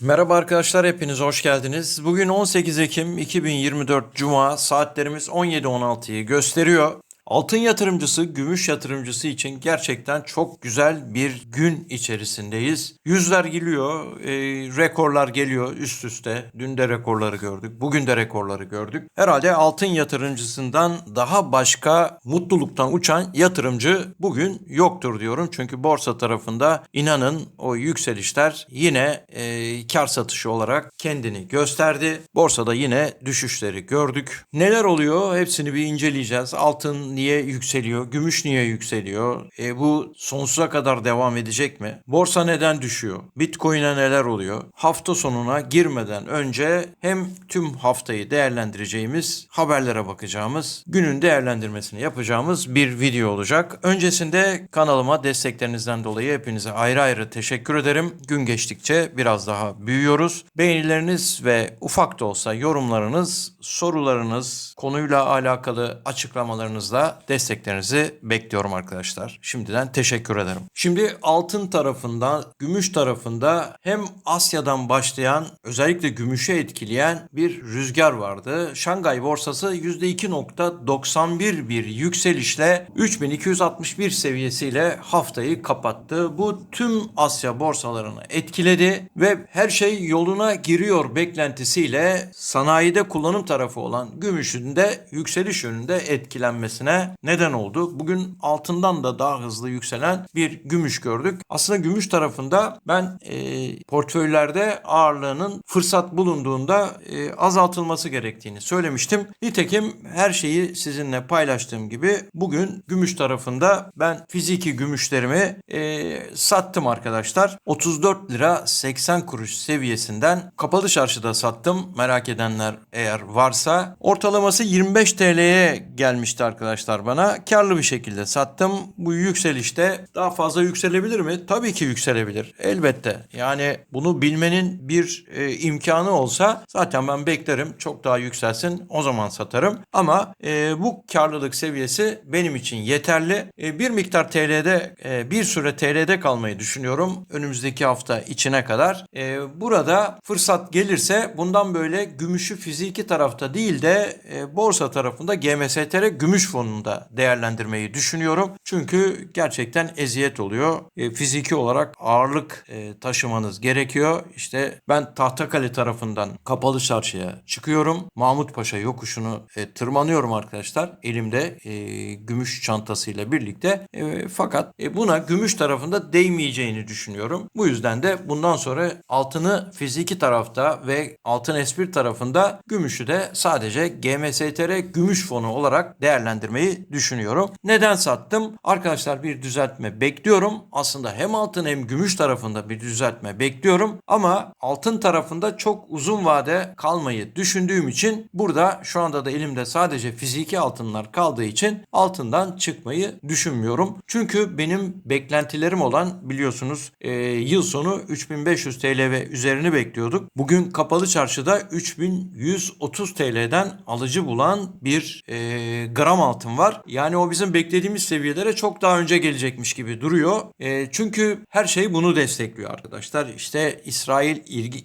Merhaba arkadaşlar hepiniz hoş geldiniz. Bugün 18 Ekim 2024 Cuma saatlerimiz 17.16'yı gösteriyor. Altın yatırımcısı, gümüş yatırımcısı için gerçekten çok güzel bir gün içerisindeyiz. Yüzler geliyor, e, rekorlar geliyor üst üste. Dün de rekorları gördük, bugün de rekorları gördük. Herhalde altın yatırımcısından daha başka mutluluktan uçan yatırımcı bugün yoktur diyorum. Çünkü borsa tarafında inanın o yükselişler yine e, kar satışı olarak kendini gösterdi. Borsada yine düşüşleri gördük. Neler oluyor hepsini bir inceleyeceğiz. Altın niye yükseliyor? Gümüş niye yükseliyor? E, bu sonsuza kadar devam edecek mi? Borsa neden düşüyor? Bitcoin'e neler oluyor? Hafta sonuna girmeden önce hem tüm haftayı değerlendireceğimiz, haberlere bakacağımız, günün değerlendirmesini yapacağımız bir video olacak. Öncesinde kanalıma desteklerinizden dolayı hepinize ayrı ayrı teşekkür ederim. Gün geçtikçe biraz daha büyüyoruz. Beğenileriniz ve ufak da olsa yorumlarınız, sorularınız, konuyla alakalı açıklamalarınızla desteklerinizi bekliyorum arkadaşlar. Şimdiden teşekkür ederim. Şimdi altın tarafında, gümüş tarafında hem Asya'dan başlayan özellikle gümüşe etkileyen bir rüzgar vardı. Şangay borsası %2.91 bir yükselişle 3261 seviyesiyle haftayı kapattı. Bu tüm Asya borsalarını etkiledi ve her şey yoluna giriyor beklentisiyle sanayide kullanım tarafı olan gümüşün de yükseliş yönünde etkilenmesine neden oldu. Bugün altından da daha hızlı yükselen bir gümüş gördük. Aslında gümüş tarafında ben e, portföylerde ağırlığının fırsat bulunduğunda e, azaltılması gerektiğini söylemiştim. Nitekim her şeyi sizinle paylaştığım gibi bugün gümüş tarafında ben fiziki gümüşlerimi e, sattım arkadaşlar. 34 lira 80 kuruş seviyesinden kapalı çarşıda sattım. Merak edenler eğer varsa. Ortalaması 25 TL'ye gelmişti arkadaşlar bana. Karlı bir şekilde sattım. Bu yükselişte daha fazla yükselebilir mi? Tabii ki yükselebilir. Elbette. Yani bunu bilmenin bir e, imkanı olsa zaten ben beklerim. Çok daha yükselsin. O zaman satarım. Ama e, bu karlılık seviyesi benim için yeterli. E, bir miktar TL'de e, bir süre TL'de kalmayı düşünüyorum. Önümüzdeki hafta içine kadar. E, burada fırsat gelirse bundan böyle gümüşü fiziki tarafta değil de e, borsa tarafında GMSTR gümüş fonunda değerlendirmeyi düşünüyorum. Çünkü gerçekten eziyet oluyor. E, fiziki olarak ağırlık e, taşımanız gerekiyor. İşte ben Tahtakale tarafından kapalı çarşıya çıkıyorum. Mahmut Paşa yokuşunu e, tırmanıyorum arkadaşlar. Elimde e, gümüş çantasıyla birlikte. E, fakat e, buna gümüş tarafında değmeyeceğini düşünüyorum. Bu yüzden de bundan sonra altını fiziki tarafta ve altın espri tarafında gümüşü de sadece GMSTR gümüş fonu olarak değerlendirmeyi düşünüyorum. Neden sattım? Arkadaşlar bir düzeltme bekliyorum. Aslında hem altın hem gümüş tarafında bir düzeltme bekliyorum. Ama altın tarafında çok uzun vade kalmayı düşündüğüm için burada şu anda da elimde sadece fiziki altınlar kaldığı için altından çıkmayı düşünmüyorum. Çünkü benim beklentilerim olan biliyorsunuz e, yıl sonu 3500 TL ve üzerini bekliyorduk. Bugün kapalı çarşıda 3130 TL'den alıcı bulan bir e, gram altın var. Yani o bizim beklediğimiz seviyelere çok daha önce gelecekmiş gibi duruyor. E, çünkü her şey bunu destekliyor arkadaşlar. İşte İsrail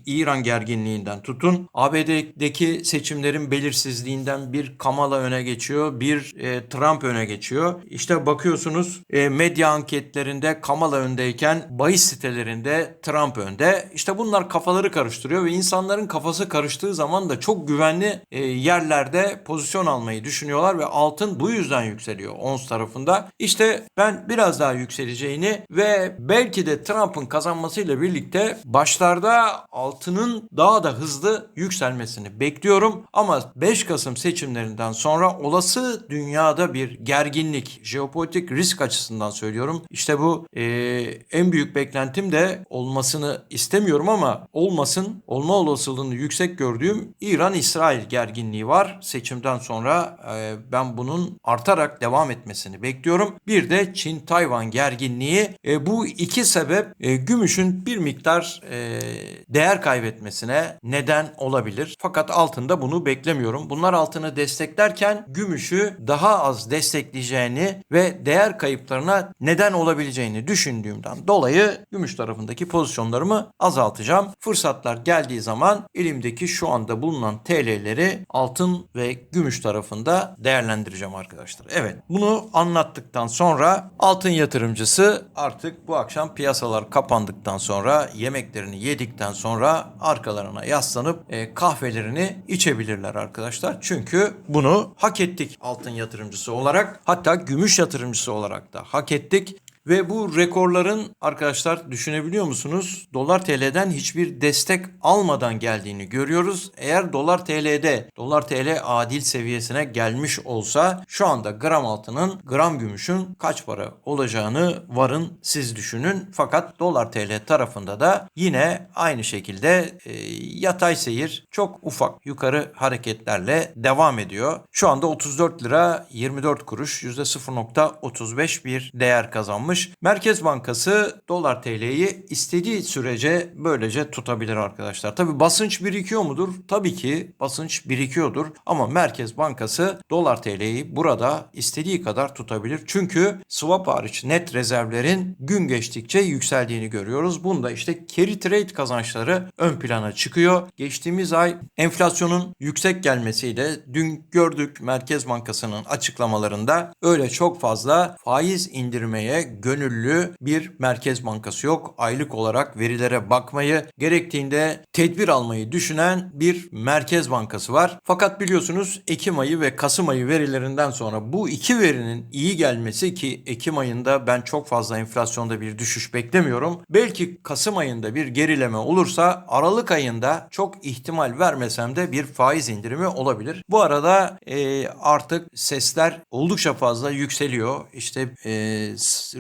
İran gerginliğinden tutun ABD'deki seçimlerin belirsizliğinden bir Kamala öne geçiyor, bir e, Trump öne geçiyor. İşte bakıyorsunuz e, medya anketlerinde Kamala öndeyken bahis sitelerinde Trump önde. İşte bunlar kafaları karıştırıyor ve insanların kafası karıştığı zaman da çok güvenli e, yerlerde pozisyon almayı düşünüyorlar ve altın bu yüzden yükseliyor ons tarafında. İşte ben biraz daha yükseleceğini ve belki de Trump'ın kazanmasıyla birlikte başlarda altının daha da hızlı yükselmesini bekliyorum. Ama 5 Kasım seçimlerinden sonra olası dünyada bir gerginlik, jeopolitik risk açısından söylüyorum. İşte bu e, en büyük beklentim de olmasını istemiyorum ama olmasın, olma olasılığını yüksek gördüğüm İran-İsrail gerginliği var. Seçimden sonra e, ben bunun artarak devam etmesini bekliyorum. Bir de Çin-Tayvan gerginliği. E, bu iki sebep e, gümüşün bir miktar e, değer kaybetmesine neden olabilir. Fakat altında bunu beklemiyorum. Bunlar altını desteklerken gümüşü daha az destekleyeceğini ve değer kayıplarına neden olabileceğini düşündüğümden dolayı gümüş tarafındaki pozisyonlarımı azaltacağım. Fırsatlar geldiği zaman elimdeki şu anda bulunan TL'leri altın ve gümüş tarafında değerlendireceğim arkadaşlar. Evet bunu anlattıktan sonra altın yatırımcısı artık bu akşam piyasalar kapandıktan sonra yemeklerini yedikten sonra arkalarına yaslanıp e, kahvelerini içebilirler arkadaşlar. Çünkü bunu hak ettik altın yatırımcısı olarak hatta gümüş yatırımcısı olarak da hak ettik. Ve bu rekorların arkadaşlar düşünebiliyor musunuz? Dolar TL'den hiçbir destek almadan geldiğini görüyoruz. Eğer dolar TL'de dolar TL adil seviyesine gelmiş olsa şu anda gram altının gram gümüşün kaç para olacağını varın siz düşünün. Fakat dolar TL tarafında da yine aynı şekilde e, yatay seyir çok ufak yukarı hareketlerle devam ediyor. Şu anda 34 lira 24 kuruş %0.35 bir değer kazanmış. Merkez Bankası dolar TL'yi istediği sürece böylece tutabilir arkadaşlar. Tabi basınç birikiyor mudur? Tabii ki basınç birikiyordur ama Merkez Bankası dolar TL'yi burada istediği kadar tutabilir. Çünkü swap hariç net rezervlerin gün geçtikçe yükseldiğini görüyoruz. Bunda işte carry trade kazançları ön plana çıkıyor. Geçtiğimiz ay enflasyonun yüksek gelmesiyle dün gördük Merkez Bankası'nın açıklamalarında öyle çok fazla faiz indirmeye gönüllü bir Merkez Bankası yok. Aylık olarak verilere bakmayı gerektiğinde tedbir almayı düşünen bir Merkez Bankası var. Fakat biliyorsunuz Ekim ayı ve Kasım ayı verilerinden sonra bu iki verinin iyi gelmesi ki Ekim ayında ben çok fazla enflasyonda bir düşüş beklemiyorum. Belki Kasım ayında bir gerileme olursa Aralık ayında çok ihtimal vermesem de bir faiz indirimi olabilir. Bu arada e, artık sesler oldukça fazla yükseliyor. İşte e,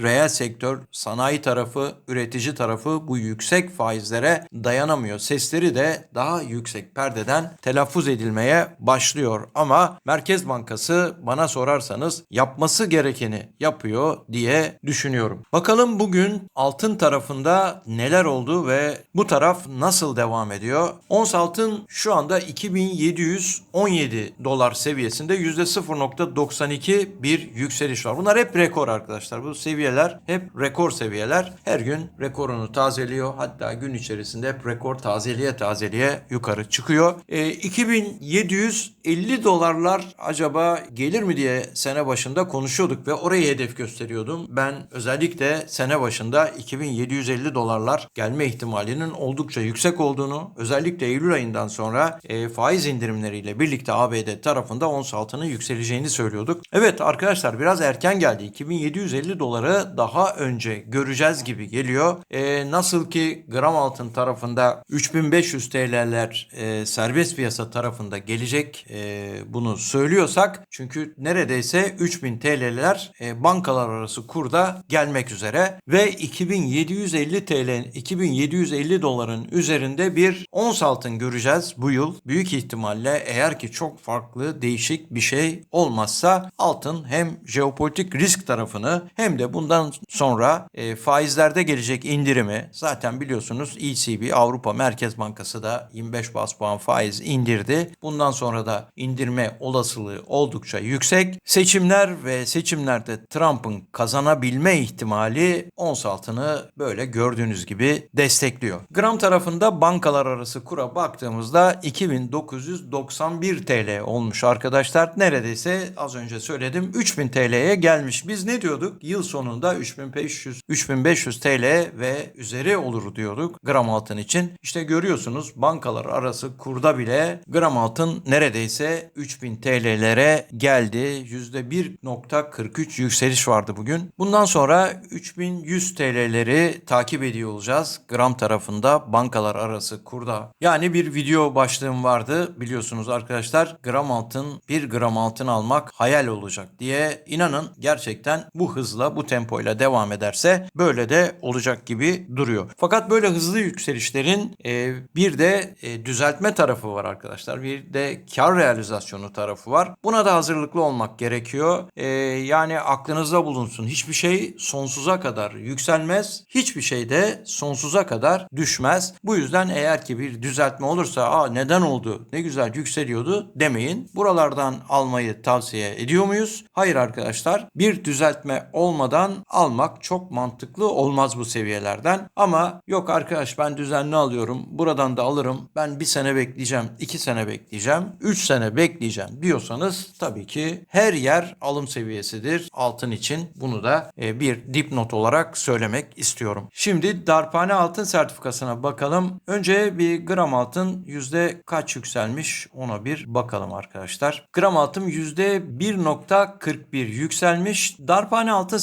reel sektör, sanayi tarafı, üretici tarafı bu yüksek faizlere dayanamıyor. Sesleri de daha yüksek perdeden telaffuz edilmeye başlıyor. Ama Merkez Bankası bana sorarsanız yapması gerekeni yapıyor diye düşünüyorum. Bakalım bugün altın tarafında neler oldu ve bu taraf nasıl devam ediyor? Ons altın şu anda 2717 dolar seviyesinde %0.92 bir yükseliş var. Bunlar hep rekor arkadaşlar. Bu seviyeler hep rekor seviyeler. Her gün rekorunu tazeliyor. Hatta gün içerisinde hep rekor tazeliye tazeliye yukarı çıkıyor. E, 2750 dolarlar acaba gelir mi diye sene başında konuşuyorduk ve orayı hedef gösteriyordum. Ben özellikle sene başında 2750 dolarlar gelme ihtimalinin oldukça yüksek olduğunu, özellikle Eylül ayından sonra e, faiz indirimleriyle birlikte ABD tarafında ons altının yükseleceğini söylüyorduk. Evet arkadaşlar biraz erken geldi. 2750 doları daha önce göreceğiz gibi geliyor. E, nasıl ki gram altın tarafında 3500 TL'ler e, serbest piyasa tarafında gelecek e, bunu söylüyorsak çünkü neredeyse 3000 TL'ler e, bankalar arası kurda gelmek üzere ve 2750 TL 2750 doların üzerinde bir ons altın göreceğiz bu yıl. Büyük ihtimalle eğer ki çok farklı değişik bir şey olmazsa altın hem jeopolitik risk tarafını hem de bundan sonra e, faizlerde gelecek indirimi zaten biliyorsunuz ECB Avrupa Merkez Bankası da 25 bas puan faiz indirdi. Bundan sonra da indirme olasılığı oldukça yüksek. Seçimler ve seçimlerde Trump'ın kazanabilme ihtimali ons altını böyle gördüğünüz gibi destekliyor. Gram tarafında bankalar arası kura baktığımızda 2991 TL olmuş arkadaşlar. Neredeyse az önce söyledim 3000 TL'ye gelmiş. Biz ne diyorduk? Yıl sonunda 3500 3500 TL ve üzeri olur diyorduk gram altın için. İşte görüyorsunuz bankalar arası kurda bile gram altın neredeyse 3000 TL'lere geldi. %1.43 yükseliş vardı bugün. Bundan sonra 3100 TL'leri takip ediyor olacağız. Gram tarafında bankalar arası kurda. Yani bir video başlığım vardı biliyorsunuz arkadaşlar. Gram altın 1 gram altın almak hayal olacak diye inanın gerçekten bu hızla bu tempoyla tempoyla devam ederse böyle de olacak gibi duruyor. Fakat böyle hızlı yükselişlerin e, bir de e, düzeltme tarafı var arkadaşlar. Bir de kar realizasyonu tarafı var. Buna da hazırlıklı olmak gerekiyor. E, yani aklınızda bulunsun. Hiçbir şey sonsuza kadar yükselmez. Hiçbir şey de sonsuza kadar düşmez. Bu yüzden eğer ki bir düzeltme olursa Aa, neden oldu ne güzel yükseliyordu demeyin. Buralardan almayı tavsiye ediyor muyuz? Hayır arkadaşlar. Bir düzeltme olmadan almak çok mantıklı olmaz bu seviyelerden. Ama yok arkadaş ben düzenli alıyorum. Buradan da alırım. Ben bir sene bekleyeceğim. iki sene bekleyeceğim. Üç sene bekleyeceğim diyorsanız tabii ki her yer alım seviyesidir. Altın için bunu da e, bir dipnot olarak söylemek istiyorum. Şimdi darphane altın sertifikasına bakalım. Önce bir gram altın yüzde kaç yükselmiş ona bir bakalım arkadaşlar. Gram altın yüzde 1.41 yükselmiş. Darphane altın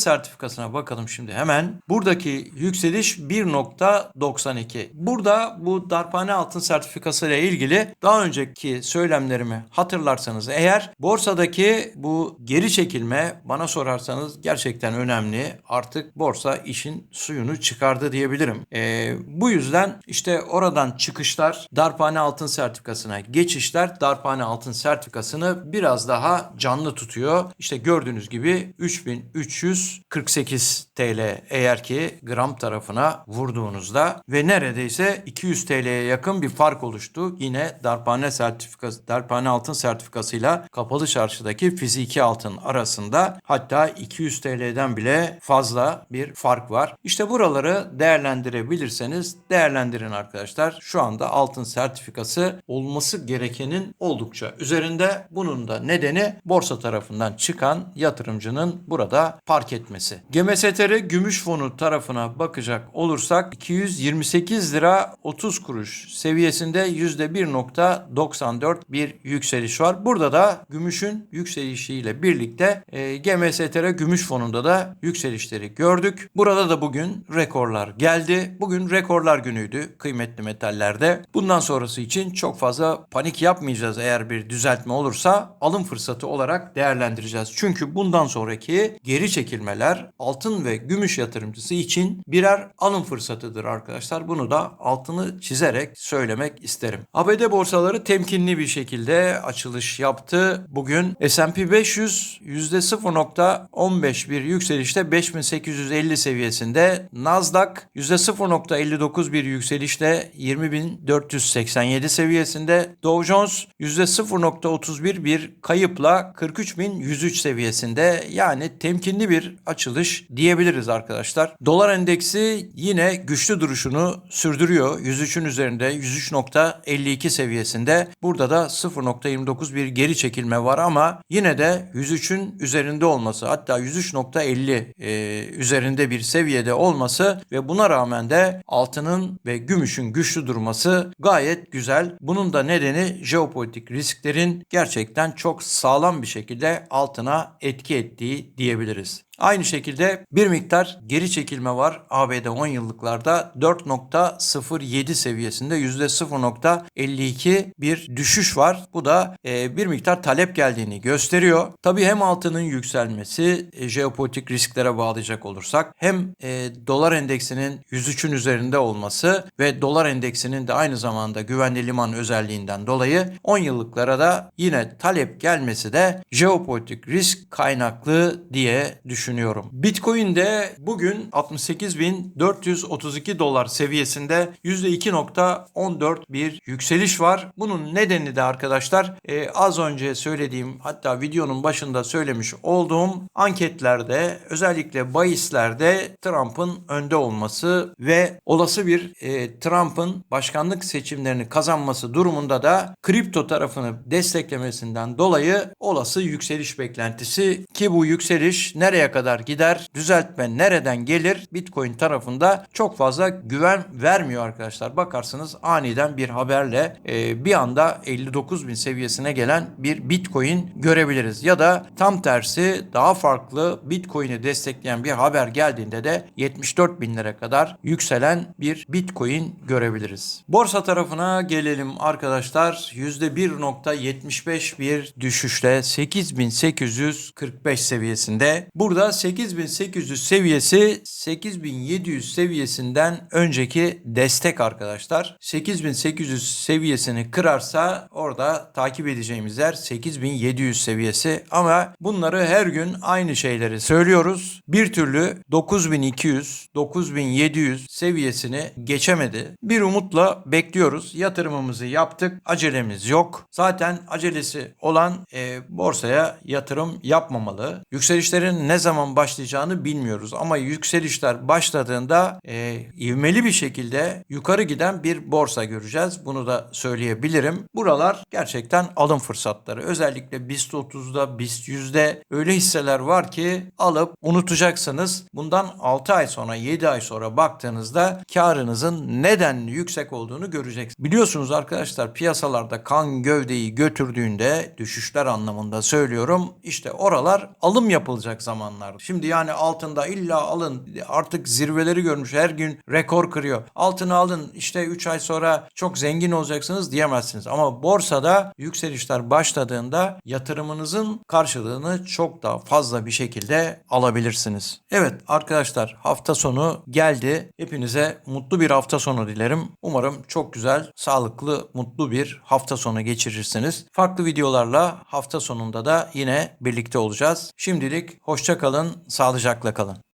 sertifikasına bakalım şimdi hemen. Buradaki yükseliş 1.92. Burada bu darphane altın sertifikası ile ilgili daha önceki söylemlerimi hatırlarsanız eğer borsadaki bu geri çekilme bana sorarsanız gerçekten önemli. Artık borsa işin suyunu çıkardı diyebilirim. Ee, bu yüzden işte oradan çıkışlar darphane altın sertifikasına geçişler darphane altın sertifikasını biraz daha canlı tutuyor. İşte gördüğünüz gibi 3348 TL eğer ki gram tarafına vurduğunuzda ve neredeyse 200 TL'ye yakın bir fark oluştu. Yine darphane sertifikası darphane altın sertifikasıyla kapalı çarşıdaki fiziki altın arasında hatta 200 TL'den bile fazla bir fark var. İşte buraları değerlendirebilirseniz değerlendirin arkadaşlar. Şu anda altın sertifikası olması gerekenin oldukça üzerinde. Bunun da nedeni borsa tarafından çıkan yatırımcının burada park etmesi. GMSTR Gümüş Fonu tarafına bakacak olursak 228 lira 30 kuruş seviyesinde %1.94 bir yükseliş var. Burada da gümüşün yükselişiyle birlikte e, GMSTR Gümüş Fonu'nda da yükselişleri gördük. Burada da bugün rekorlar geldi. Bugün rekorlar günüydü kıymetli metallerde. Bundan sonrası için çok fazla panik yapmayacağız eğer bir düzeltme olursa alım fırsatı olarak değerlendireceğiz. Çünkü bundan sonraki geri çekilmeler altın ve gümüş yatırımcısı için birer alım fırsatıdır arkadaşlar. Bunu da altını çizerek söylemek isterim. ABD borsaları temkinli bir şekilde açılış yaptı. Bugün S&P 500 %0.15 bir yükselişte 5850 seviyesinde. Nasdaq %0.59 bir yükselişte 20487 seviyesinde. Dow Jones %0.31 bir kayıpla 43103 seviyesinde. Yani temkinli bir açılış diyebiliriz arkadaşlar. Dolar endeksi yine güçlü duruşunu sürdürüyor. 103'ün üzerinde 103.52 seviyesinde. Burada da 0.29 bir geri çekilme var ama yine de 103'ün üzerinde olması hatta 103.50 e, üzerinde bir seviyede olması ve buna rağmen de altının ve gümüşün güçlü durması gayet güzel. Bunun da nedeni jeopolitik risklerin gerçekten çok sağlam bir şekilde altına etki ettiği diyebiliriz. Aynı şekilde bir miktar geri çekilme var. ABD 10 yıllıklarda 4.07 seviyesinde %0.52 bir düşüş var. Bu da e, bir miktar talep geldiğini gösteriyor. Tabii hem altının yükselmesi e, jeopolitik risklere bağlayacak olursak hem e, dolar endeksinin 103'ün üzerinde olması ve dolar endeksinin de aynı zamanda güvenli liman özelliğinden dolayı 10 yıllıklara da yine talep gelmesi de jeopolitik risk kaynaklı diye düşünüyorum düşünüyorum. Bitcoin de bugün 68.432 dolar seviyesinde %2.14 bir yükseliş var. Bunun nedeni de arkadaşlar e, az önce söylediğim hatta videonun başında söylemiş olduğum anketlerde özellikle bahislerde Trump'ın önde olması ve olası bir e, Trump'ın başkanlık seçimlerini kazanması durumunda da kripto tarafını desteklemesinden dolayı olası yükseliş beklentisi ki bu yükseliş nereye kadar gider? Düzeltme nereden gelir? Bitcoin tarafında çok fazla güven vermiyor arkadaşlar. Bakarsınız aniden bir haberle e, bir anda 59 bin seviyesine gelen bir Bitcoin görebiliriz. Ya da tam tersi daha farklı Bitcoin'i destekleyen bir haber geldiğinde de 74 binlere kadar yükselen bir Bitcoin görebiliriz. Borsa tarafına gelelim arkadaşlar. %1.75 bir düşüşle 8845 seviyesinde. Burada anda 8800 seviyesi 8700 seviyesinden önceki destek arkadaşlar. 8800 seviyesini kırarsa orada takip edeceğimiz yer 8700 seviyesi ama bunları her gün aynı şeyleri söylüyoruz. Bir türlü 9200 9700 seviyesini geçemedi. Bir umutla bekliyoruz. Yatırımımızı yaptık. Acelemiz yok. Zaten acelesi olan e, borsaya yatırım yapmamalı. Yükselişlerin ne zaman başlayacağını bilmiyoruz ama yükselişler başladığında e, ivmeli bir şekilde yukarı giden bir borsa göreceğiz. Bunu da söyleyebilirim. Buralar gerçekten alım fırsatları. Özellikle BIST 30'da, BIST 100'de öyle hisseler var ki alıp unutacaksınız. Bundan 6 ay sonra, 7 ay sonra baktığınızda karınızın neden yüksek olduğunu göreceksiniz. Biliyorsunuz arkadaşlar piyasalarda kan gövdeyi götürdüğünde düşüşler anlamında söylüyorum. İşte oralar alım yapılacak zamanlar. Şimdi yani altında illa alın artık zirveleri görmüş her gün rekor kırıyor. Altını alın işte 3 ay sonra çok zengin olacaksınız diyemezsiniz. Ama borsada yükselişler başladığında yatırımınızın karşılığını çok daha fazla bir şekilde alabilirsiniz. Evet arkadaşlar hafta sonu geldi. Hepinize mutlu bir hafta sonu dilerim. Umarım çok güzel, sağlıklı, mutlu bir hafta sonu geçirirsiniz. Farklı videolarla hafta sonunda da yine birlikte olacağız. Şimdilik hoşça kalın, sağlıcakla kalın.